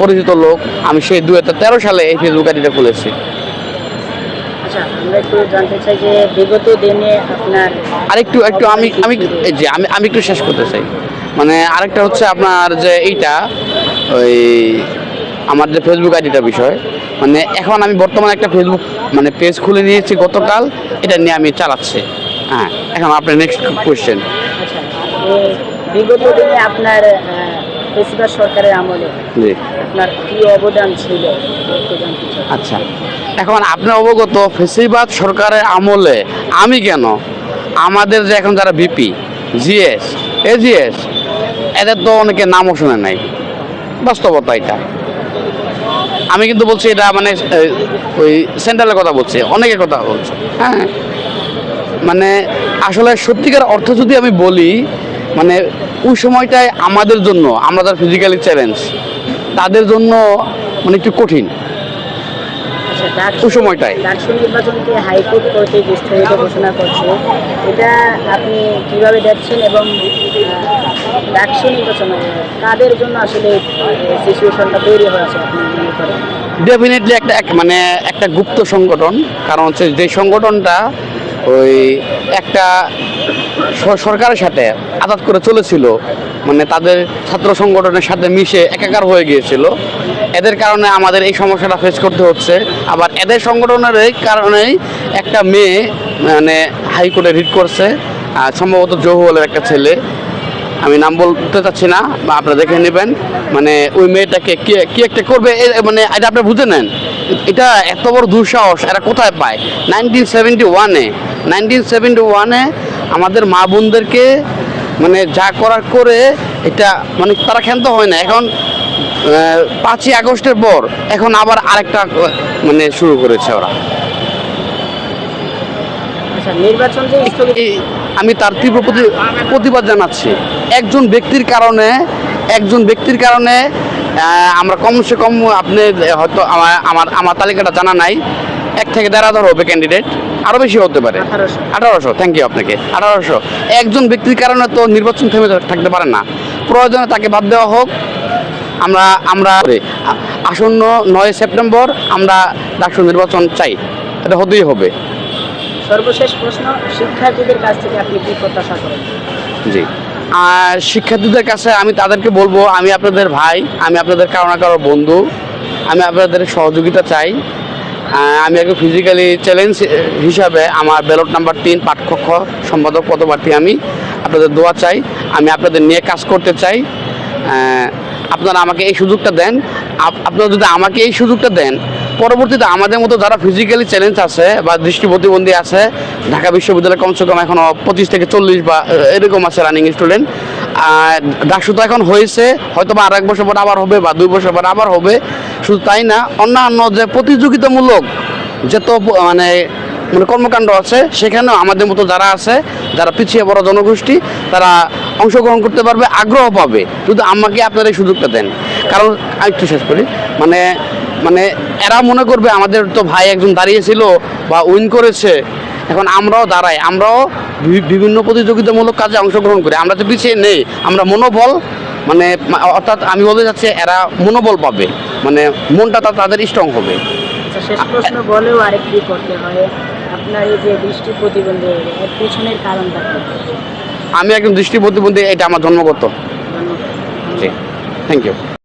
পরিচিত লোক। আমি সেই দু তেরো সালে এই ফেসবুক আইডিটা খুলেছি। আচ্ছা আরেকটু একটু আমি আমি যে আমি আমি একটু শেষ করতে চাই। মানে আরেকটা হচ্ছে আপনার যে এইটা ওই আমার যে ফেসবুক আইডিটা বিষয়। মানে এখন আমি বর্তমানে একটা ফেসবুক মানে পেজ খুলে নিয়েছি গতকাল। এটা নিয়ে আমি চালাচ্ছি। হ্যাঁ এখন আপনার নেক্সট কোয়েশ্চেন বিগত দিনে আপনার বেশিরভাগ সরকারের আমলে আপনার কি অবদান ছিল? আচ্ছা। এখন আপনি অবগত ফেসিবাদ সরকারের আমলে আমি কেন? আমাদের যে এখন যারা বিপি জিএস এজিএস এদের তো অনেকে নামও শুনে নাই। বাস্তবতা এটা। আমি কিন্তু বলছি এটা মানে ওই সেন্ট্রালের কথা বলছি অনেকের কথা বলছি। হ্যাঁ। মানে আসলে সত্যিকার অর্থ যদি আমি বলি মানে ওই সময়টায় আমাদের জন্য আমরা যারা ফিজিক্যালি চ্যালেঞ্জ তাদের জন্য মানে একটু কঠিন। আচ্ছা ওই সময়টায়। ডাকসু নির্বাচনকে হাইকোর্ট কর্তৃক স্থগিত ঘোষণা করছে। এটা আপনি কীভাবে দেখছেন এবং ডাকসু নির্বাচন কাদের জন্য আসলে সিচুয়েশনটা তৈরি হয়েছে আপনি মনে করেন? ডেফিনেটলি একটা এক মানে একটা গুপ্ত সংগঠন কারণ হচ্ছে যে সংগঠনটা ওই একটা সরকারের সাথে আঘাত করে চলেছিল। মানে তাদের ছাত্র সংগঠনের সাথে মিশে একাকার হয়ে গিয়েছিল। এদের কারণে আমাদের এই সমস্যাটা ফেস করতে হচ্ছে। আবার এদের সংগঠনের কারণেই একটা মেয়ে মানে হাইকোর্টে রিট করছে। সম্ভবত জহুলের একটা ছেলে। আমি নাম বলতে চাচ্ছি না, বা আপনারা দেখে নেবেন। মানে ওই মেয়েটাকে কি কি একটা করবে? মানে এটা আপনি বুঝে নেন। এটা এত বড় দুঃসাহস, এরা কোথায় পায়? নাইনটিন সেভেন্টি ওয়ানে নাইনটিন সেভেন্টি ওয়ানে আমাদের মা বোনদেরকে মানে যা করার করে এটা মানে তারা ক্ষান্ত হয় না। এখন পাঁচই আগস্টের পর এখন আবার আরেকটা মানে শুরু করেছে ওরা। আচ্ছা আমি তার তীব্র প্রতি- প্রতিবাদ জানাচ্ছি। একজন ব্যক্তির কারণে একজন ব্যক্তির কারণে আমরা কমসে কম আপনি হয়তো আমার আমার আমার তালিকাটা জানা নাই। এক থেকে দেড় হাজার হবে ক্যান্ডিডেট আরও বেশি হতে পারে। আঠারোশো। থ্যাংক ইউ আপনাকে। আঠারোশো। একজন ব্যক্তির কারণে তো নির্বাচন থেমে থাকতে পারে না। প্রয়োজনে তাকে বাদ দেওয়া হোক। আমরা আমরা আসন্ন নয় সেপ্টেম্বর আমরা ডাকসু নির্বাচন চাই। এটা হতেই হবে। সর্বশেষ প্রশ্ন শিক্ষার্থীদের কাছ থেকে আপনি কি প্রত্যাশা করেন? জি। আর শিক্ষার্থীদের কাছে আমি তাদেরকে বলব আমি আপনাদের ভাই আমি আপনাদের কারও না কারও বন্ধু আমি আপনাদের সহযোগিতা চাই। আমি একজন ফিজিক্যালি চ্যালেঞ্জ হিসাবে আমার ব্যালট নাম্বার তিন, পাঠকক্ষ সম্পাদক পদপ্রার্থী আমি। আপনাদের দোয়া চাই, আমি আপনাদের নিয়ে কাজ করতে চাই। আপনারা আমাকে এই সুযোগটা দেন। আপ- আপনারা যদি আমাকে এই সুযোগটা দেন, পরবর্তীতে আমাদের মতো যারা ফিজিক্যালি চ্যালেঞ্জ আছে বা দৃষ্টি প্রতিবন্ধী আছে, ঢাকা বিশ্ববিদ্যালয়ে কমসে কম এখনও পঁচিশ থেকে চল্লিশ বা, এরকম আছে রানিং স্টুডেন্ট ডাকসু তো এখন হয়েছে হয়তো বা আর এক বছর পর আবার হবে বা দুই বছর পর আবার হবে, শুধু তাই না, অন্যান্য যে প্রতিযোগিতামূলক যত মানে মানে কর্মকাণ্ড আছে, সেখানেও আমাদের মতো যারা আছে, যারা পিছিয়ে বড় জনগোষ্ঠী, তারা অংশগ্রহণ করতে পারবে, আগ্রহ পাবে। শুধু আমাকে আপনারা এই সুযোগটা দেন। কারণ আরেকটু শেষ করি মানে মানে এরা মনে করবে আমাদের তো ভাই একজন দাঁড়িয়েছিল বা উইন করেছে এখন আমরাও দাঁড়াই আমরাও বিভিন্ন প্রতিযোগিতামূলক কাজে অংশগ্রহণ করি। আমরা তো পিছিয়ে নেই আমরা মনোবল মানে অর্থাৎ আমি বলতে চাচ্ছি এরা মনোবল পাবে মানে মনটা তা- তাদের স্ট্রং হবে। আচ্ছা শেষ প্রশ্ন বলেও আরেকটি করতে হয় আপনার এই যে দৃষ্টি প্রতিবন্ধী এর পিছনের কারণটা আমি একজন দৃষ্টি প্রতিবন্ধী এটা আমার জন্মগত। জি থ্যাংক ইউ